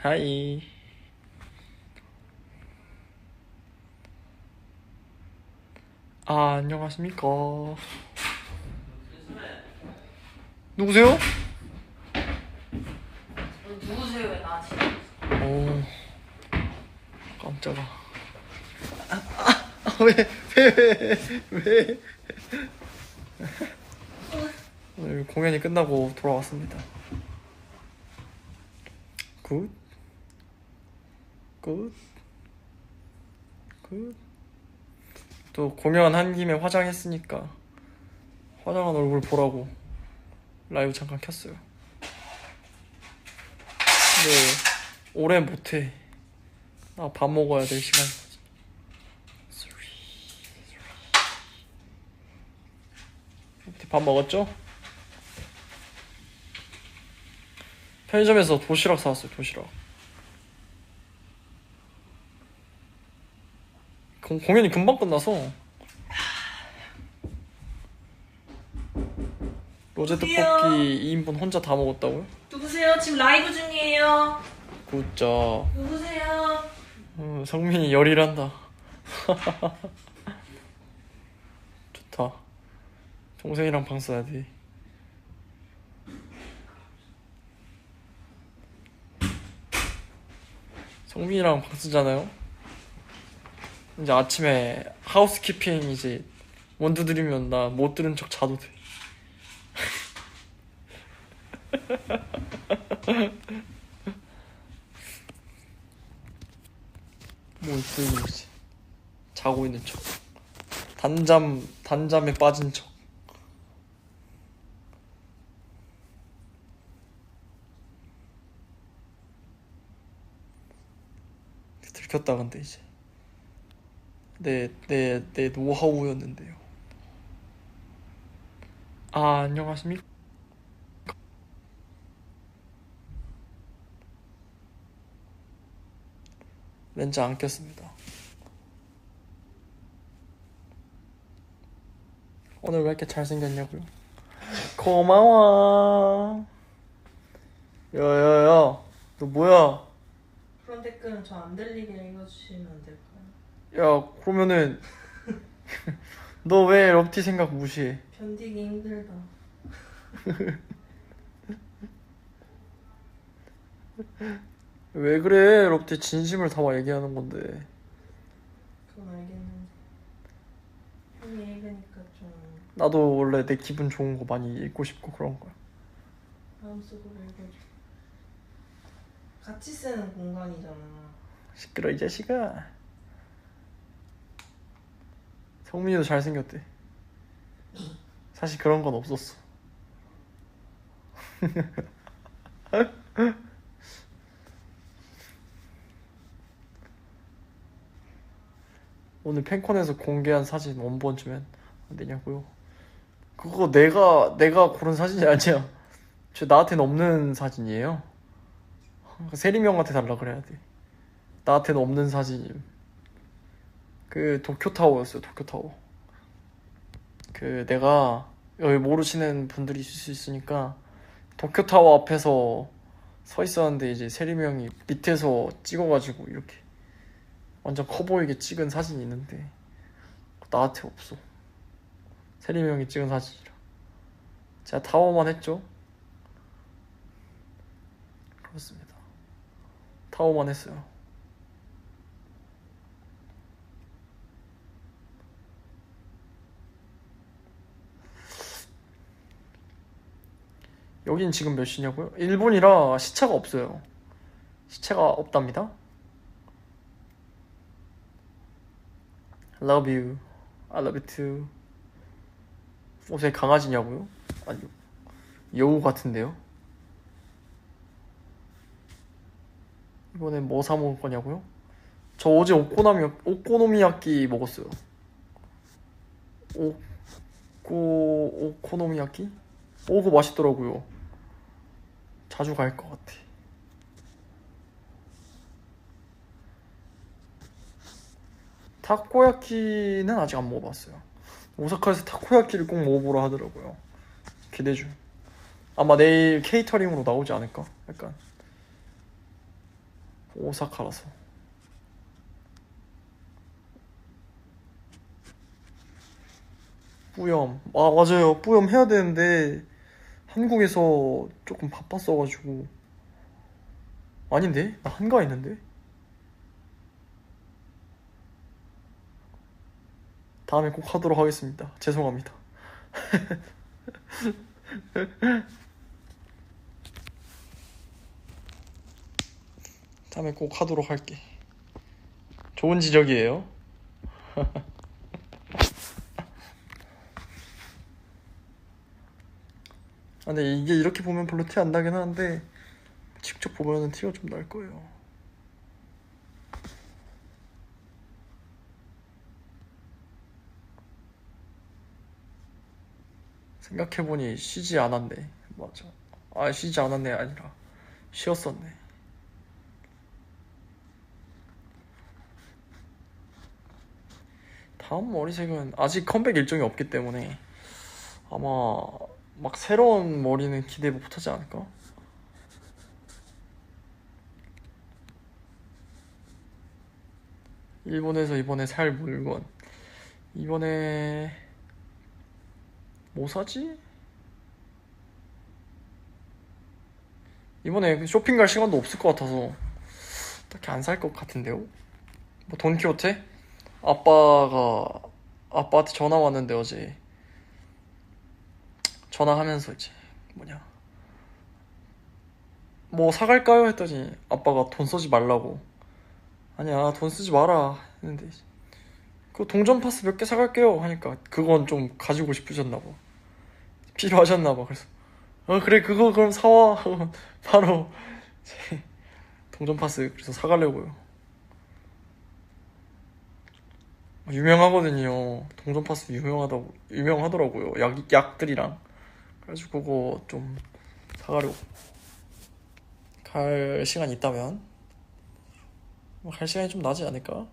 하이. 아, 안녕하십니까. 누구세요? 누구세요? 왜 나한테? 오, 깜짝아. 아, 아, 왜, 왜, 왜, 왜. 오늘 공연이 끝나고 돌아왔습니다. 굿. 굿. 굿. 또 공연 한 김에 화장했으니까 화장한 얼굴 보라고 라이브 잠깐 켰어요. 네, 오래 못해. 나 밥 먹어야 될 시간까지. 밥 먹었죠? 편의점에서 도시락 사왔어요, 도시락. 공- 공연이 금방 끝나서. 로제 떡볶이 2인분 혼자 다 먹었다고요? 누구세요? 지금 라이브 중이에요. 굿자. 누구세요? 어, 성민이 열일한다. 좋다. 동생이랑 방 써야 돼. 성민이랑 방 쓰잖아요. 이제 아침에 하우스키핑 이제 원두 드리면 나 못 들은 척 자도 돼. 뭘 들고 있지? 자고 있는 척. 단잠 단잠에 빠진 척. 들켰다 근데 이제 내 내 내 노하우였는데요. 아 안녕하십니까? 렌즈 안 꼈습니다. 오늘 왜 이렇게 잘생겼냐고요? 고마워. 야야야, 너 뭐야? 그런 댓글은 저 안 들리게 읽어주시면 안 될까요? 야 그러면은 너 왜 럽티 생각 무시해? 견디기 힘들다. 왜 그래? 럽티 진심을 담아 얘기하는 건데. 그건 알겠는데. 형이 읽으니까 좀 나도 원래 내 기분 좋은 거 많이 읽고 싶고 그런 거야. 마음속으로 읽어줘. 같이 쓰는 공간이잖아. 시끄러 이 자식아. 성민이도 잘생겼대. 사실 그런 건 없었어. 오늘 팬콘에서 공개한 사진 원본 주면 안 되냐고요? 그거 내가 내가 고른 사진이 아니야. 저 나한테는 없는 사진이에요. 세림이 형한테 달라 그래야 돼. 나한테는 없는 사진임. 그 도쿄타워였어요, 도쿄타워. 그 내가 여기 모르시는 분들이 있을 수 있으니까 도쿄타워 앞에서 서 있었는데 이제 세림이 형이 밑에서 찍어가지고 이렇게 완전 커 보이게 찍은 사진이 있는데 나한테 없어. 세림이 형이 찍은 사진이라. 제가 타워만 했죠. 그렇습니다. 타워만 했어요. 여긴 지금 몇 시냐고요? 일본이라 시차가 없어요. 시차가 없답니다. Love you. I love you too. 옷에 강아지냐고요? 아니요. 여우 같은데요? 이번엔 뭐 사 먹을 거냐고요? 저 어제 오코노미, 오코노미야끼 먹었어요. 오코, 오코노미야끼? 오, 그거 맛있더라고요. 자주 갈 것 같아. 타코야키는 아직 안 먹어봤어요. 오사카에서 타코야키를 꼭 먹어보라 하더라고요. 기대 중. 아마 내일 케이터링으로 나오지 않을까? 약간 오사카라서. 뿌염. 아, 맞아요. 뿌염 해야 되는데 한국에서 조금 바빴어가지고. 아닌데? 나 한가 있는데? 다음에 꼭 하도록 하겠습니다. 죄송합니다. 다음에 꼭 하도록 할게. 좋은 지적이에요. 근데 이게 이렇게 보면 별로 티 안 나긴 하는데 직접 보면은 티가 좀 날 거예요. 생각해보니 쉬지 않았네. 맞아. 아, 쉬지 않았네 아니라 쉬었었네. 다음 머리색은 아직 컴백 일정이 없기 때문에 아마 막 새로운 머리는 기대 못하지 않을까? 일본에서 이번에 살 물건 이번에 뭐 사지? 이번에 그 쇼핑 갈 시간도 없을 것 같아서 딱히 안 살 것 같은데요? 뭐 돈키호테? 아빠가 아빠한테 전화 왔는데 어제 전화하면서 이제 뭐냐. 뭐 사갈까요? 했더니 아빠가 돈 쓰지 말라고. 아니야 돈 쓰지 마라 했는데 그 동전 파스 몇 개 사갈게요 하니까 그건 좀 가지고 싶으셨나 봐. 필요하셨나 봐. 그래서 어 그래 그거 그럼 사와. 바로 동전 파스 그래서 사가려고요. 유명하거든요. 동전 파스 유명하다고 유명하더라고요. 약 약들이랑 그래가지고 그거 좀 사가려고 갈 시간 있다면 뭐 갈 시간이 좀 나지 않을까?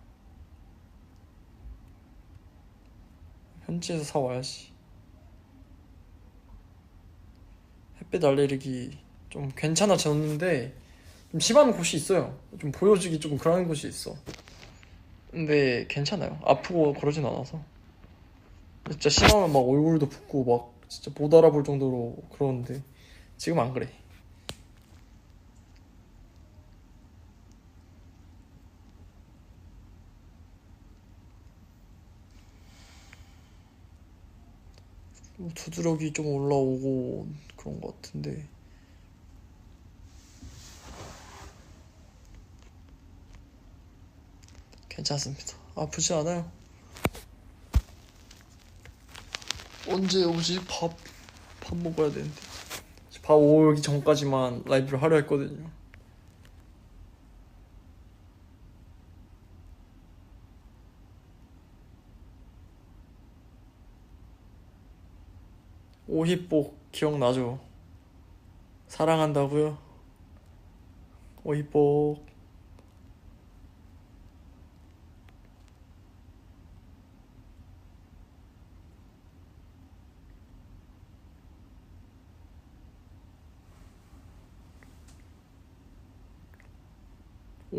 현지에서 사와야지. 햇빛 알레르기 좀 괜찮아졌는데 좀 심한 곳이 있어요. 좀 보여주기 조금 그런 곳이 있어. 근데 괜찮아요. 아프고 그러진 않아서. 진짜 심하면 막 얼굴도 붓고 막 진짜 못 알아볼 정도로 그러는데 지금 안 그래. 뭐 두드러기 좀 올라오고 그런 것 같은데 괜찮습니다. 아프지 않아요. 언제 오지? 밥, 밥 먹어야 되는데. 밥 오기 전까지만 라이브를 하려 했거든요. 오히복 기억나죠? 사랑한다고요? 오히복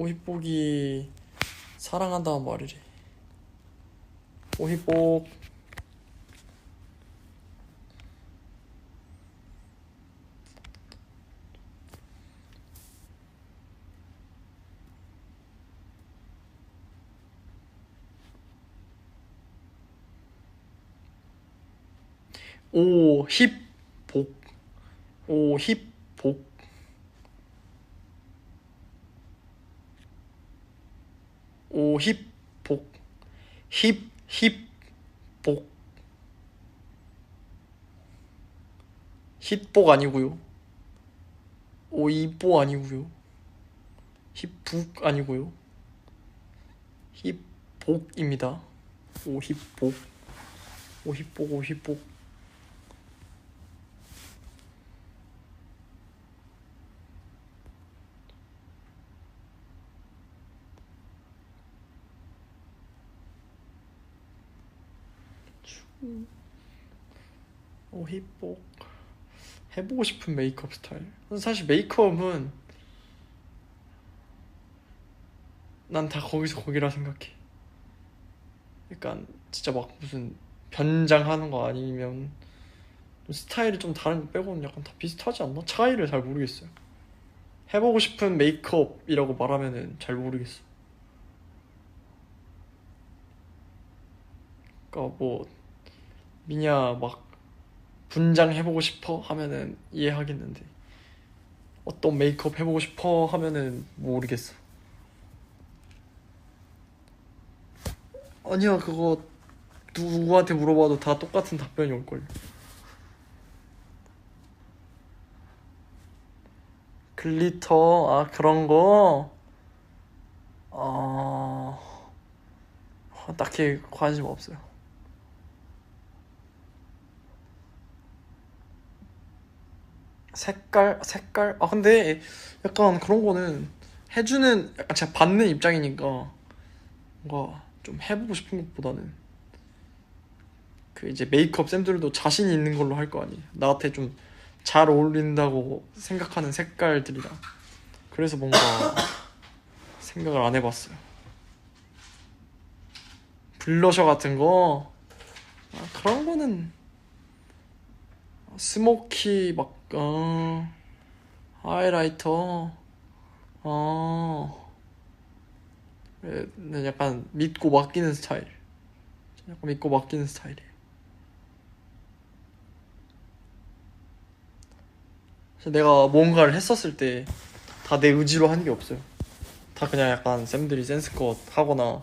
오히복이 사랑한다는 말이래. 오히복. 오힙복. 오힙복 오힙복 힙 힙복. 힙복 아니고요. 오이보 아니고요. 힙북 아니고요. 힙복입니다. 오힙복 오힙복 오힙복 오히복 해보고 싶은 메이크업 스타일 사실 메이크업은 난 다 거기서 거기라 생각해. 약간 진짜 막 무슨 변장하는 거 아니면 스타일이 좀 다른 거 빼고는 약간 다 비슷하지 않나? 차이를 잘 모르겠어요. 해보고 싶은 메이크업이라고 말하면은 잘 모르겠어. 그러니까 뭐 미냐 막 분장 해보고 싶어 하면은 이해하겠는데 어떤 메이크업 해보고 싶어 하면은 모르겠어. 아니야 그거 누구한테 물어봐도 다 똑같은 답변이 올걸요. 글리터 아 그런 거 어... 딱히 관심 없어요. 색깔 색깔 아 근데 약간 그런 거는 해주는 약간 제가 받는 입장이니까 뭔가 좀 해보고 싶은 것보다는 그 이제 메이크업 쌤들도 자신 있는 걸로 할 거 아니에요. 나한테 좀 잘 어울린다고 생각하는 색깔들이랑 그래서 뭔가 생각을 안 해봤어요. 블러셔 같은 거 아, 그런 거는 스모키 막 어, 하이라이터. 어. 예, 네, 약간 믿고 맡기는 스타일. 약간 믿고 맡기는 스타일이에요. 내가 뭔가를 했었을 때 다 내 의지로 하는 게 없어요. 다 그냥 약간 쌤들이 센스껏 하거나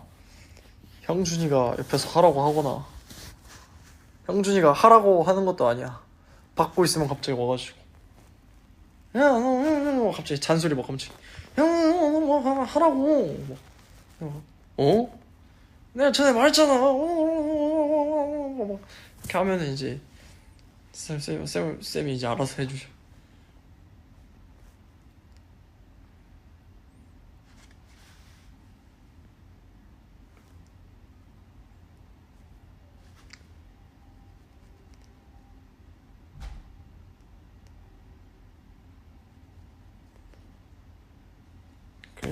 형준이가 옆에서 하라고 하거나 형준이가 하라고 하는 것도 아니야. 받고 있으면 갑자기 와가지고 야, 너, 너, 너, 너, 갑자기 잔소리 막 갑자기 야, 너, 너, 너, 뭐 하라고 막, 어? 내가 전에 말했잖아 어, 어, 어, 어, 어, 막 이렇게 하면은 이제 쌤, 쌤, 쌤, 쌤이 이제 알아서 해주죠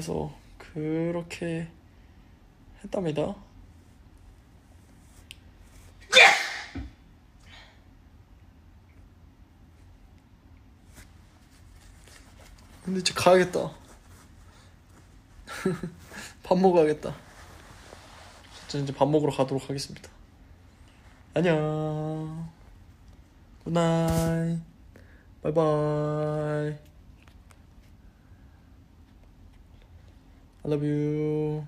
그래서 그렇게 했답니다. 근데 이제 가야겠다. 밥 먹어야겠다. 저 이제 밥 먹으러 가도록 하겠습니다. 안녕. 굿나잇. 바이바이. I love you.